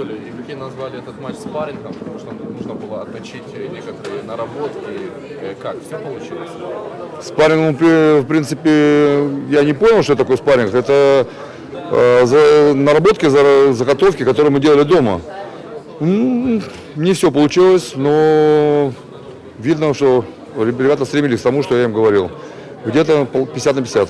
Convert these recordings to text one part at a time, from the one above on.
Анатолий, игроки назвали этот матч спаррингом, потому что нужно было отточить некоторые наработки. Э, Как? Все получилось? Спарринг, ну, в принципе, я не понял, что такое спарринг. Это э, наработки, за- заготовки, которые мы делали дома. Не все получилось, но видно, что ребята стремились к тому, что я им говорил. Где-то пол- 50 на 50.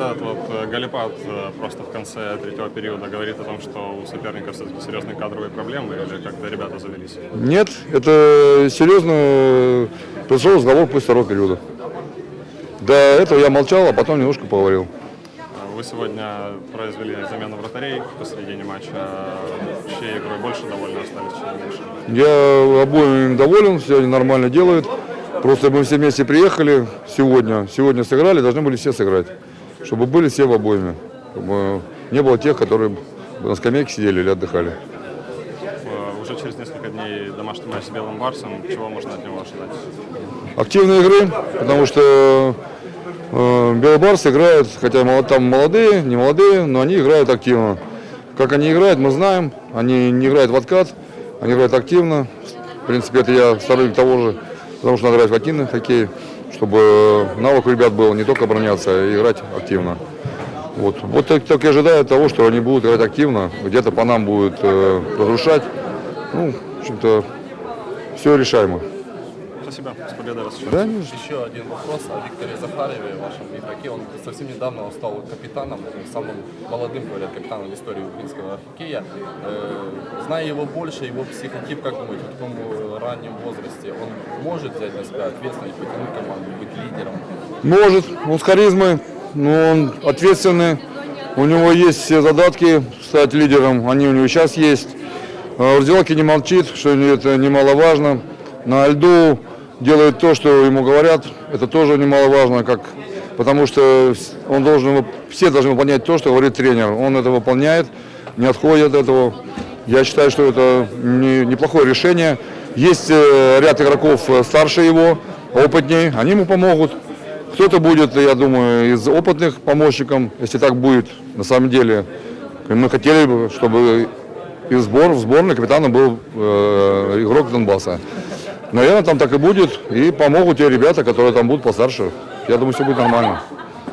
Этот вот э, галипад э, просто в конце третьего периода говорит о том, что у соперника все-таки серьезные кадровые проблемы или как-то ребята завелись? Нет, это серьезно пришел разговор после второго периода. До этого я молчал, а потом немножко поговорил. Э, Вы сегодня произвели замену вратарей посередине матча. Чьей игрой больше довольны остались, чьей меньше? Я обоим доволен, все они нормально делают. Просто мы все вместе приехали сегодня. Сегодня сыграли, должны были все сыграть. Чтобы были все в обоими. Чтобы не было тех, которые на скамейке сидели или отдыхали. Э, Уже через несколько дней домашний матч с Белым Барсом. Чего можно от него ожидать? Активной игры, потому что э, Белый Барс играет, хотя там молодые, не молодые, но они играют активно. Как они играют, мы знаем. Они не играют в откат, они играют активно. В принципе, это я сторонник того же, потому что надо играть в активный хоккей, чтобы навык у ребят был не только обороняться, а играть активно. Вот, вот так, так и ожидаю того, что они будут играть активно, где-то по нам будут э, разрушать. Ну, в общем-то, все решаемо. Спасибо. С победой вас еще. Да, Еще один вопрос о Викторе Захареве, вашем игроке. Он совсем недавно стал капитаном, самым молодым, говорят, капитаном в истории украинского хоккея. Э, зная его больше, его психотип, как думаете, в таком э, раннем возрасте, он может взять на себя ответственность, потянуть команду, быть лидером? Может, он с харизмой, но он ответственный. У него есть все задатки стать лидером, они у него сейчас есть. А В раздевалке не молчит, что это немаловажно. На льду делает то, что ему говорят, это тоже немаловажно, как, потому что он должен, все должны выполнять то, что говорит тренер. Он это выполняет, не отходит от этого. Я считаю, что это не- неплохое решение. Есть э, ряд игроков э, старше его, опытней, они ему помогут. Кто-то будет, я думаю, из опытных помощником, если так будет, на самом деле. Мы хотели бы, чтобы и сбор, в сборной капитаном был э, игрок Донбасса. Наверное, там так и будет. И помогут те ребята, которые там будут постарше. Я думаю, все будет нормально.